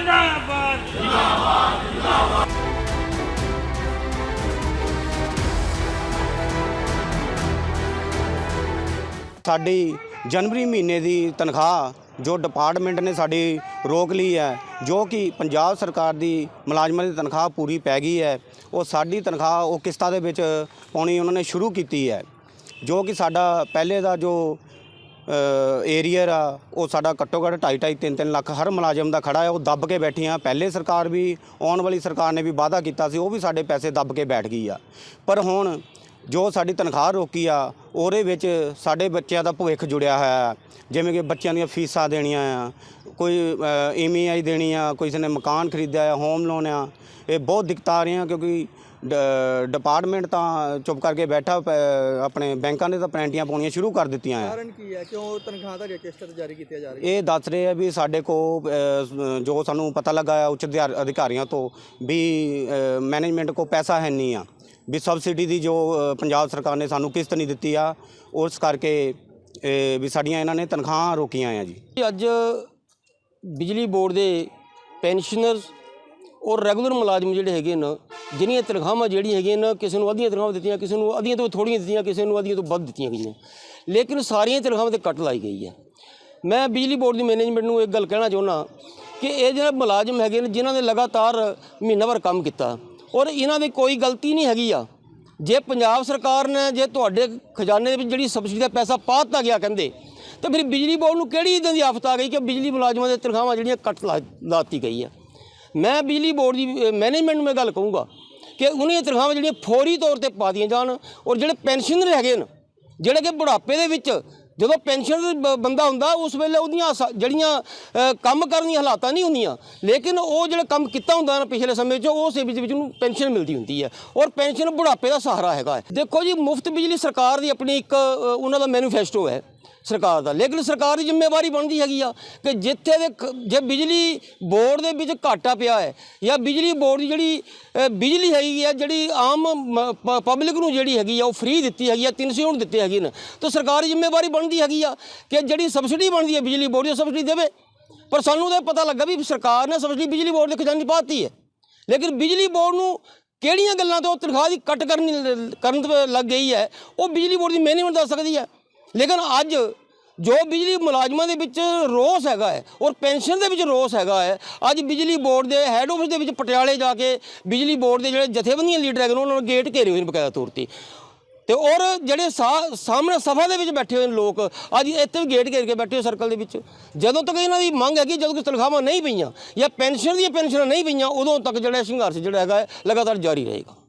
ਜਿੰਦਾਬਾਦ। ਸਾਡੀ ਜਨਵਰੀ ਮਹੀਨੇ ਦੀ ਤਨਖਾਹ ਜੋ ਡਿਪਾਰਟਮੈਂਟ ਨੇ ਸਾਡੀ ਰੋਕ ਲਈ ਹੈ, ਜੋ ਕਿ ਪੰਜਾਬ ਸਰਕਾਰ ਦੀ ਮੁਲਾਜ਼ਮਾਂ ਦੀ ਤਨਖਾਹ ਪੂਰੀ ਪੈ ਗਈ ਹੈ, ਉਹ ਸਾਡੀ ਤਨਖਾਹ ਉਹ ਕਿਸ਼ਤਾਂ ਦੇ ਵਿੱਚ ਪਾਉਣੀ ਉਹਨਾਂ ਨੇ ਸ਼ੁਰੂ ਕੀਤੀ ਹੈ। ਜੋ ਕਿ ਸਾਡਾ ਪਹਿਲੇ ਦਾ ਜੋ ਏਰੀਅਰ ਆ ਉਹ ਸਾਡਾ ਘੱਟੋ ਘੱਟ 2.5 2.5 3 ਲੱਖ ਹਰ ਮੁਲਾਜ਼ਮ ਦਾ ਖੜਾ ਹੈ, ਉਹ ਦੱਬ ਕੇ ਬੈਠੀਆਂ ਪਹਿਲੇ ਸਰਕਾਰ ਵੀ, ਆਉਣ ਵਾਲੀ ਸਰਕਾਰ ਨੇ ਵੀ ਵਾਅਦਾ ਕੀਤਾ ਸੀ, ਉਹ ਵੀ ਸਾਡੇ ਪੈਸੇ ਦੱਬ ਕੇ ਬੈਠ ਗਈ ਆ। ਪਰ ਹੁਣ ਜੋ ਸਾਡੀ ਤਨਖਾਹ ਰੋਕੀ ਆ ਉਹਦੇ ਵਿੱਚ ਸਾਡੇ ਬੱਚਿਆਂ ਦਾ ਭਵਿੱਖ ਜੁੜਿਆ ਹੋਇਆ ਜਿਵੇਂ ਕਿ ਬੱਚਿਆਂ ਦੀਆਂ ਫੀਸਾਂ ਦੇਣੀਆਂ ਆ ਕੋਈ ਈਐਮਆਈ ਦੇਣੀ ਆ ਕਿਸੇ ਨੇ ਮਕਾਨ ਖਰੀਦਿਆ ਆ ਹੋਮ ਲੋਨ ਆ ਇਹ ਬਹੁਤ ਦਿੱਕਤਾਂ ਆ ਰਹੀਆਂ ਕਿਉਂਕਿ ਡਿਪਾਰਟਮੈਂਟ ਤਾਂ ਚੁੱਪ ਕਰਕੇ ਬੈਠਾ ਆਪਣੇ ਬੈਂਕਾਂ ਨੇ ਤਾਂ ਪੈਨਲਟੀਆਂ ਪਾਉਣੀਆਂ ਸ਼ੁਰੂ ਕਰ ਦਿੱਤੀਆਂ ਆ। ਕਾਰਨ ਕੀ ਹੈ? ਕਿਉਂ ਤਨਖਾਹ ਦਾ ਕਿਸ਼ਤ ਜਾਰੀ ਕੀਤੀਆਂ ਜਾ ਰਹੀਆਂ ਇਹ ਦੱਸ ਰਹੇ ਆ ਵੀ ਸਾਡੇ ਕੋ ਜੋ ਸਾਨੂੰ ਪਤਾ ਲੱਗਾ ਹੈ ਉੱਚ ਅਧਿਕਾਰ- ਅਧਿਕਾਰੀਆਂ ਤੋਂ ਵੀ ਮੈਨੇਜਮੈਂਟ ਕੋ ਪੈਸਾ ਹੈ ਨਹੀਂ ਆ। ਵੀ ਸਬਸਿਡੀ ਦੀ ਜੋ ਪੰਜਾਬ ਸਰਕਾਰ ਨੇ ਸਾਨੂੰ ਕਿਸ਼ਤ ਨਹੀਂ ਦਿੱਤੀ ਆ, ਉਸ ਕਰਕੇ ਵੀ ਸਾਡੀਆਂ ਇਹਨਾਂ ਨੇ ਤਨਖਾਹਾਂ ਰੋਕੀਆਂ ਆ ਜੀ। ਅੱਜ ਬਿਜਲੀ ਬੋਰਡ ਦੇ ਪੈਨਸ਼ਨਰਸ ਔਰ ਰੈਗੂਲਰ ਮੁਲਾਜ਼ਮ ਜਿਹੜੇ ਹੈਗੇ ਨੇ ਜਿਨ੍ਹਾਂ ਤਨਖਾਹਾਂ ਜਿਹੜੀਆਂ ਹੈਗੀਆਂ ਨੇ, ਕਿਸੇ ਨੂੰ ਅੱਧੀਆਂ ਤਨਖਾਹਾਂ ਦਿੱਤੀਆਂ, ਕਿਸੇ ਨੂੰ ਅੱਧੀਆਂ ਤੋਂ ਥੋੜ੍ਹੀਆਂ ਦਿੱਤੀਆਂ, ਕਿਸੇ ਨੂੰ ਅੱਧੀਆਂ ਤੋਂ ਵੱਧ ਦਿੱਤੀਆਂ ਗਈਆਂ। ਲੇਕਿਨ ਸਾਰੀਆਂ ਤਨਖਾਹਾਂ ਤੇ ਕੱਟ ਲਾਈ ਗਈ ਹੈ ਮੈਂ ਬਿਜਲੀ ਬੋਰਡ ਦੀ ਮੈਨੇਜਮੈਂਟ ਨੂੰ ਇੱਕ ਗੱਲ ਕਹਿਣਾ ਚਾਹੁੰਦਾ ਕਿ ਇਹ ਜਿਹੜੇ ਮੁਲਾਜ਼ਮ ਹੈਗੇ ਨੇ, ਜਿਨ੍ਹਾਂ ਨੇ ਲਗਾਤਾਰ ਮਹੀਨਾਵਾਰ ਕੰਮ ਕੀਤਾ ਔਰ ਇਹਨਾਂ ਦੀ ਕੋਈ ਗਲਤੀ ਨਹੀਂ ਹੈਗੀ ਆ। ਜੇ ਪੰਜਾਬ ਸਰਕਾਰ ਨੇ, ਜੇ ਤੁਹਾਡੇ ਖਜ਼ਾਨੇ ਵਿੱਚ ਜਿਹੜੀ ਸਬਸਿਡੀ ਦਾ ਪੈਸਾ ਪਾ ਦਿੱਤਾ ਗਿਆ ਕਹਿੰਦੇ, ਤੇ ਫਿਰ ਬਿਜਲੀ ਬੋਰਡ ਨੂੰ ਕਿਹੜੀ ਇਦਾਂ ਦੀ ਆਫਤ ਆ ਗਈ ਕਿ ਬਿਜਲੀ ਮੁਲਾਜ਼ਮਾਂ ਦੇ ਤਨਖਾਹਾਂ ਜਿਹੜੀਆਂ ਕੱਟ ਲਾ ਲਾਤੀ ਗਈ ਆ? ਮੈਂ ਬਿਜਲੀ ਬੋਰਡ ਦੀ ਮੈਨੇਜਮੈਂਟ ਨੂੰ ਮੈਂ ਗੱਲ ਕਹੂੰਗਾ ਕਿ ਉਹਨੀਆਂ ਤਨਖਾਹਾਂ ਜਿਹੜੀਆਂ ਫੌਰੀ ਤੌਰ ਤੇ ਪਾ ਦੀਆਂ ਜਾਣ, ਔਰ ਜਿਹੜੇ ਪੈਨਸ਼ਨਰ ਹੈਗੇ ਨੇ ਜਿਹੜੇ ਕਿ ਬੁਢਾਪੇ ਦੇ ਵਿੱਚ ਜਦੋਂ ਪੈਨਸ਼ਨ ਬੰਦਾ ਹੁੰਦਾ, ਉਸ ਵੇਲੇ ਉਹਦੀਆਂ ਜਿਹੜੀਆਂ ਕੰਮ ਕਰਨ ਦੀਆਂ ਹਾਲਾਤਾਂ ਨਹੀਂ ਹੁੰਦੀਆਂ। ਲੇਕਿਨ ਉਹ ਜਿਹੜਾ ਕੰਮ ਕੀਤਾ ਹੁੰਦਾ ਨਾ ਪਿਛਲੇ ਸਮੇਂ 'ਚ ਉਸ ਦੇ ਵਿੱਚ ਉਹਨੂੰ ਪੈਨਸ਼ਨ ਮਿਲਦੀ ਹੁੰਦੀ ਹੈ ਔਰ ਪੈਨਸ਼ਨ ਬੁਢਾਪੇ ਦਾ ਸਹਾਰਾ ਹੈਗਾ ਦੇਖੋ ਜੀ, ਮੁਫਤ ਬਿਜਲੀ ਸਰਕਾਰ ਦੀ ਆਪਣੀ ਇੱਕ ਉਹਨਾਂ ਦਾ ਮੈਨੀਫੈਸਟੋ ਹੈ। ਸਰਕਾਰ ਦਾ। ਲੇਕਿਨ ਸਰਕਾਰ ਦੀ ਜ਼ਿੰਮੇਵਾਰੀ ਬਣਦੀ ਹੈਗੀ ਆ ਕਿ ਜਿੱਥੇ ਦੇ ਖ- ਜੇ ਬਿਜਲੀ ਬੋਰਡ ਦੇ ਵਿੱਚ ਘਾਟਾ ਪਿਆ ਹੈ ਜਾਂ ਬਿਜਲੀ ਬੋਰਡ ਦੀ ਜਿਹੜੀ ਅ, ਬਿਜਲੀ ਹੈਗੀ ਆ ਜਿਹੜੀ ਆਮ ਪਬਲਿਕ ਨੂੰ ਜਿਹੜੀ ਹੈਗੀ ਆ ਉਹ ਫ੍ਰੀ ਦਿੱਤੀ ਹੈਗੀ ਆ 300 ਯੂਨਿਟ ਦਿੱਤੇ ਹੈਗੇ ਨੇ। ਤਾਂ ਸਰਕਾਰ ਦੀ ਜ਼ਿੰਮੇਵਾਰੀ ਬਣਦੀ ਹੈਗੀ ਆ ਕਿ ਜਿਹੜੀ ਸਬਸਿਡੀ ਬਣਦੀ ਹੈ ਬਿਜਲੀ ਬੋਰਡ ਦੀ ਉਹ ਸਬਸਿਡੀ ਦੇਵੇ। ਪਰ ਸਾਨੂੰ ਤਾਂ ਪਤਾ ਲੱਗਾ ਵੀ ਸਰਕਾਰ ਨੇ ਸਬਸਿਡੀ ਬਿਜਲੀ ਬੋਰਡ ਦੇ ਖਜ਼ਾਨੇ 'ਚ ਦਿੱਤੀ ਹੈ। ਲੇਕਿਨ ਬਿਜਲੀ ਬੋਰਡ ਨੂੰ ਕਿਹੜੀਆਂ ਗੱਲਾਂ ਤੋਂ ਤਨਖਾਹ ਦੀ ਕੱਟ ਕਰਨੀ ਕਰਨ ਤੋਂ ਲੱਗ ਗਈ ਹੈ? ਉਹ ਬਿਜਲੀ ਬੋਰਡ ਦੀ ਮੈਨੇਜਮੈਂਟ ਦੱਸ ਸਕਦੀ ਹੈ। ਲੇਕਿਨ ਅੱਜ ਜੋ ਬਿਜਲੀ ਮੁਲਾਜ਼ਮਾਂ ਦੇ ਵਿੱਚ ਰੋਸ ਹੈਗਾ ਹੈ ਔਰ ਪੈਨਸ਼ਨ ਦੇ ਵਿੱਚ ਰੋਸ ਹੈਗਾ ਹੈ, ਅੱਜ ਬਿਜਲੀ ਬੋਰਡ ਦੇ ਹੈੱਡ ਆਫਿਸ ਦੇ ਵਿੱਚ ਪਟਿਆਲੇ ਜਾ ਕੇ ਬਿਜਲੀ ਬੋਰਡ ਦੇ ਜਿਹੜੇ ਜਥੇਬੰਦੀਆਂ ਲੀਡਰ ਹੈਗੇ ਨੇ, ਉਹਨਾਂ ਨੂੰ ਗੇਟ ਘੇਰੇ ਹੋਏ ਨੇ ਬਕਾਇਦਾ ਤੌਰ ਤੇ। ਤੇ ਔਰ ਜਿਹੜੇ ਸਾ- ਸਾਹਮਣੇ ਸਫ਼ਾ ਦੇ ਵਿੱਚ ਬੈਠੇ ਹੋਏ ਨੇ ਲੋਕ, ਅੱਜ ਇੱਥੇ ਵੀ ਗੇਟ ਘੇਰ ਕੇ ਬੈਠੇ ਹੋ ਸਰਕਲ ਦੇ ਵਿੱਚ। ਜਦੋਂ ਤੱਕ ਇਹਨਾਂ ਦੀ ਮੰਗ ਹੈਗੀ, ਜਦੋਂ ਕਿ ਤਨਖਾਹਾਂ ਨਹੀਂ ਪਈਆਂ ਜਾਂ ਪੈਨਸ਼ਨ ਦੀਆਂ ਪੈਨਸ਼ਨਾਂ ਨਹੀਂ ਪਈਆਂ, ਉਦੋਂ ਤੱਕ ਜਿਹੜਾ ਸੰਘਰਸ਼ ਜਿਹੜਾ ਹੈਗਾ ਲਗਾਤਾਰ ਜਾਰੀ ਰਹੇਗਾ।